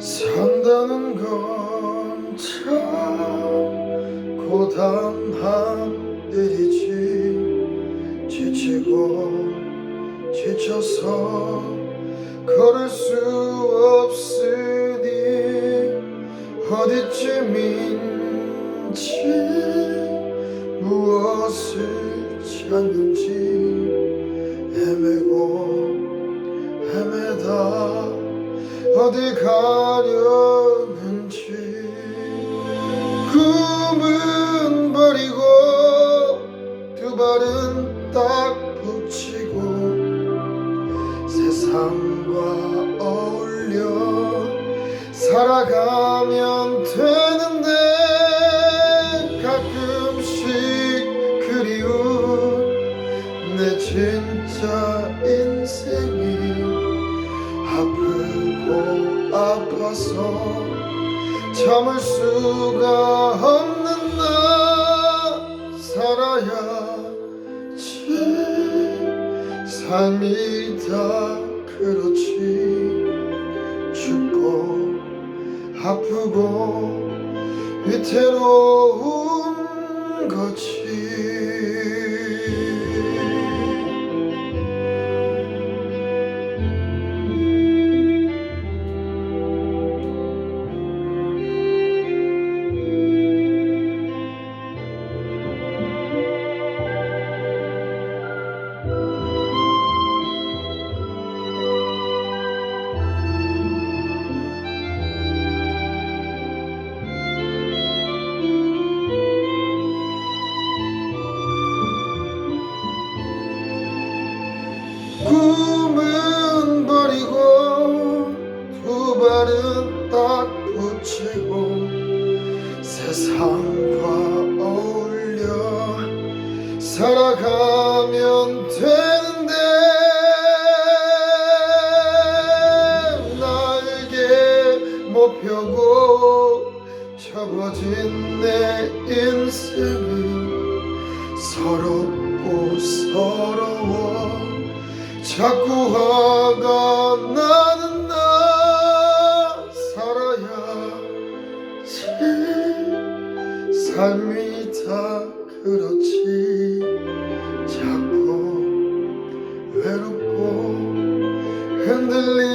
산다는 건 참 고단한 일이지. 지치고 지쳐서 걸을 수 없으니 어디쯤인지 무엇을 찾는지 헤매고 헤매다 어디 가려는지. 꿈은 버리고 두 발은 딱 붙이고 세상과 어울려 살아가면 되는데 아프고 아파서 참을 수가 없는 나 살아야지. 삶이 다 그렇지. 죽고 아프고 위태로운 거지 꿈은 버리고 두 발은 딱 붙이고 세상과 어울려 살아가면 되는데 못 펴고 접어진 내 인생은 서럽고 서러워 자꾸 화가 나는 나 살아야지. 삶이 다 그렇지. 자꾸 외롭고 흔들리